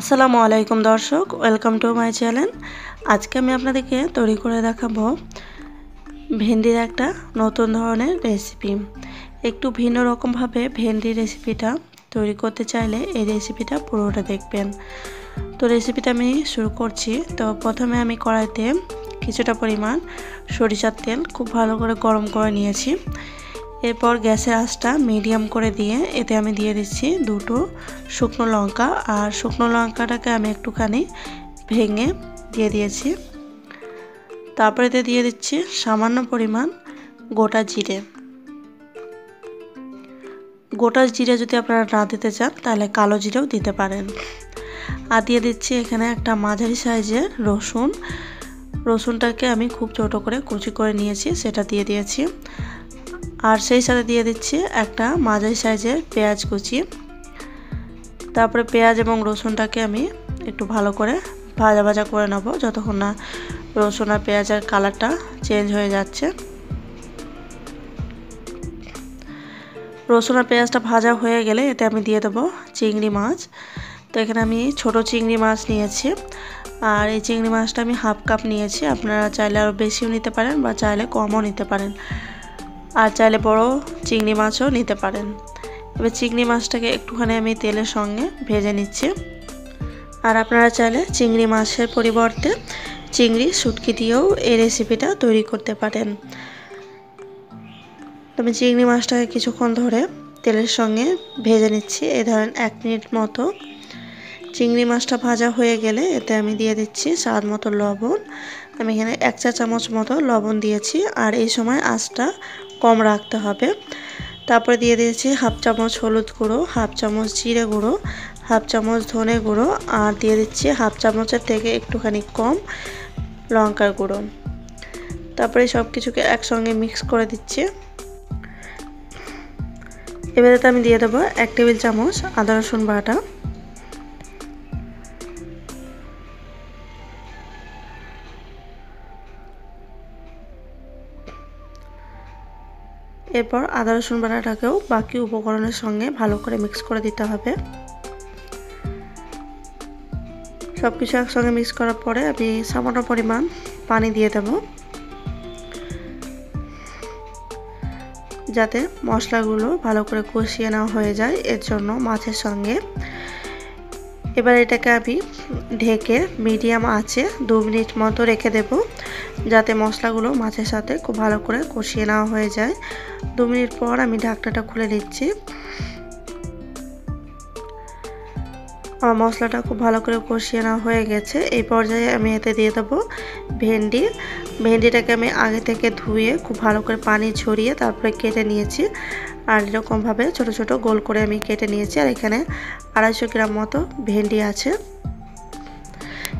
আসসালামু আলাইকুম দর্শক, ওয়েলকাম টু মাই চ্যানেল। আজকে আমি আপনাদেরকে তৈরি করে দেখাবো ভেন্ডির একটা নতুন ধরনের রেসিপি। একটু ভিন্ন রকমভাবে ভেন্ডির রেসিপিটা তৈরি করতে চাইলে এই রেসিপিটা পুরোটা দেখবেন। তো রেসিপিটা আমি শুরু করছি। তো প্রথমে আমি কড়াইতে কিছুটা পরিমাণ সরিষার তেল খুব ভালো করে গরম করে নিয়েছি। এরপর গ্যাসের আঁচটা মিডিয়াম করে দিয়ে এতে আমি দিয়ে দিচ্ছি দুটো শুকনো লঙ্কা আর শুকনো লঙ্কাটাকে আমি একটুখানি ভেঙে দিয়ে দিয়েছি। তারপরে এতে দিয়ে দিচ্ছি সামান্য পরিমাণ গোটা জিরে। গোটা জিরে যদি আপনারা না দিতে চান, তাহলে কালো জিরেও দিতে পারেন। আর দিয়ে দিচ্ছি এখানে একটা মাঝারি সাইজের রসুন। রসুনটাকে আমি খুব ছোট করে কুচি করে নিয়েছি, সেটা দিয়ে দিয়েছি। আর সেই সাথে দিয়ে দিচ্ছি একটা মাঝারি সাইজের পেঁয়াজ কুচি। তারপরে পেঁয়াজ এবং রসুনটাকে আমি একটু ভালো করে ভাজা ভাজা করে নেব, যতক্ষণ না রসুন আর পেঁয়াজের কালারটা চেঞ্জ হয়ে যাচ্ছে। রসুন আর পেঁয়াজটা ভাজা হয়ে গেলে এতে আমি দিয়ে দেবো চিংড়ি মাছ। তো এখানে আমি ছোট চিংড়ি মাছ নিয়েছি, আর এই চিংড়ি মাছটা আমি হাফ কাপ নিয়েছি। আপনারা চাইলে আরও বেশিও নিতে পারেন বা চাইলে কমও নিতে পারেন। আর চাইলে বড় চিংড়ি মাছও নিতে পারেন। এবার চিংড়ি মাছটাকে একটুখানি আমি তেলের সঙ্গে ভেজে নিচ্ছি। আর আপনারা চাইলে চিংড়ি মাছের পরিবর্তে চিংড়ি শুটকি দিয়েও এই রেসিপিটা তৈরি করতে পারেন। আমি চিংড়ি মাছটাকে কিছুক্ষণ ধরে তেলের সঙ্গে ভেজে নিচ্ছি। এই ধরেন এক মিনিট মতো। চিংড়ি মাছটা ভাজা হয়ে গেলে এতে আমি দিয়ে দিচ্ছি স্বাদ মতো লবণ। আমি এখানে এক চা চামচ মতো লবণ দিয়েছি। আর এই সময় আঁচটা কম রাখতে হবে। তারপরে দিয়ে দিয়েছি হাফ চামচ হলুদ গুঁড়ো, হাফ চামচ জিরে গুঁড়ো, হাফ চামচ ধনে গুঁড়ো আর দিয়ে দিচ্ছি হাফ চামচের থেকে একটুখানি কম লঙ্কার গুঁড়ো। তারপরে সব কিছুকে একসঙ্গে মিক্স করে দিচ্ছি। এবারে আমি দিয়ে দেবো এক টেবিল চামচ আদা রসুন বাটা। এরপর আদা রসুন বাটাটাকেও বাকি উপকরণের সঙ্গে ভালো করে মিক্স করে দিতে হবে। সব কিছু একসঙ্গে মিক্স করার পরে আমি সামান্য পরিমাণ পানি দিয়ে দেব। যাতে মশলাগুলো ভালো করে কষিয়ে নেওয়া হয়ে যায়, এর জন্য মাছের সঙ্গে এবার এটাকে আমি ঢেকে মিডিয়াম আছে দু মিনিট মতো রেখে দেব, যাতে মশলাগুলো মাছের সাথে খুব ভালো করে কষিয়ে নেওয়া হয়ে যায়। দু মিনিট পর আমি ঢাকনাটা খুলে দিচ্ছি আমার মশলাটা খুব ভালো করে কষিয়ে নেওয়া হয়ে গেছে। এই পর্যায়ে আমি এতে দিয়ে দেবো ভেন্ডি। ভেন্ডিটাকে আমি আগে থেকে ধুয়ে খুব ভালো করে পানি ছড়িয়ে তারপরে কেটে নিয়েছি। আর এরকমভাবে ছোট ছোট গোল করে আমি কেটে নিয়েছি। আর এখানে আড়াইশো গ্রাম মতো ভেন্ডি আছে।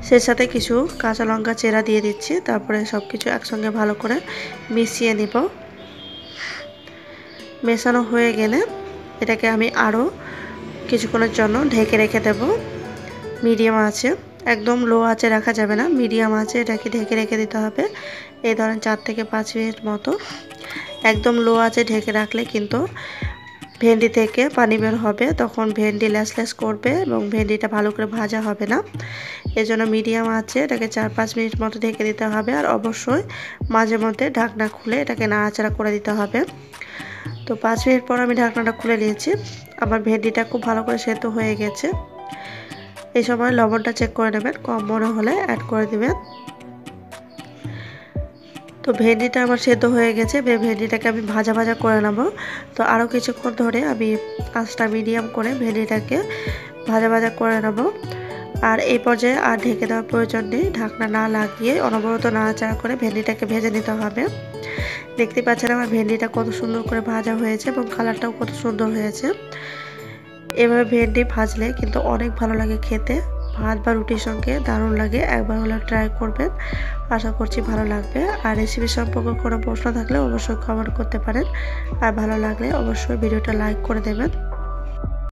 সেই সাথে কিছু কাঁচা লঙ্কা চেরা দিয়ে দিচ্ছি। তারপরে সব কিছু একসঙ্গে ভালো করে মিশিয়ে নিব। মেশানো হয়ে গেলে এটাকে আমি আরও কিছুক্ষণের জন্য ঢেকে রেখে দেব। মিডিয়াম আছে। একদম লো আঁচে রাখা যাবে না। মিডিয়াম আছে এটাকে ঢেকে রেখে দিতে হবে। এই ধরেন চার থেকে পাঁচ মিনিট মতো। একদম লো আছে ঢেকে রাখলে কিন্তু ভেন্ডি থেকে পানি বের হবে। তখন ভেন্ডি ল্যাস ল্যাস করবে এবং ভেন্ডিটা ভালো করে ভাজা হবে না। এজন্য মিডিয়াম আছে এটাকে চার পাঁচ মিনিট মতো ঢেকে দিতে হবে আর অবশ্যই মাঝে মধ্যে ঢাকনা খুলে এটাকে নাড়াচাড়া করে দিতে হবে। তো পাঁচ মিনিট পর আমি ঢাকনাটা খুলে নিয়েছি। আমার ভেন্ডিটা খুব ভালো করে সেদ্ধ হয়ে গেছে। এই সময় লবণটা চেক করে নেবেন, কম মনে হলে অ্যাড করে দেবেন। তো ভেন্ডিটা আমার সেদ্ধ হয়ে গেছে ভেন্ডিটাকে আমি ভাজা ভাজা করে নেব। তো আরও কিছুক্ষণ ধরে আমি আঁচটা মিডিয়াম করে ভেন্ডিটাকে ভাজা ভাজা করে নেব। আর এই পর্যায়ে আর ঢেকে দেওয়ার প্রয়োজন নেই, ঢাকনা না লাগিয়ে অনবরত নাড়াচাড়া করে ভেন্ডিটাকে ভেজে নিতে হবে। দেখতে পাচ্ছেন আমার ভেন্ডিটা কত সুন্দর করে ভাজা হয়েছে এবং কালারটাও কত সুন্দর হয়েছে। এভাবে ভেন্ডি ভাজলে কিন্তু অনেক ভালো লাগে খেতে। ভাত বা রুটির সঙ্গে দারুণ লাগে, একবার হলে ট্রাই করবেন। আশা করছি ভালো লাগবে। আর রেসিপি সম্পর্কে কোনো প্রশ্ন থাকলে অবশ্যই কমেন্ট করতে পারেন। আর ভালো লাগলে অবশ্যই ভিডিওটা লাইক করে দেবেন।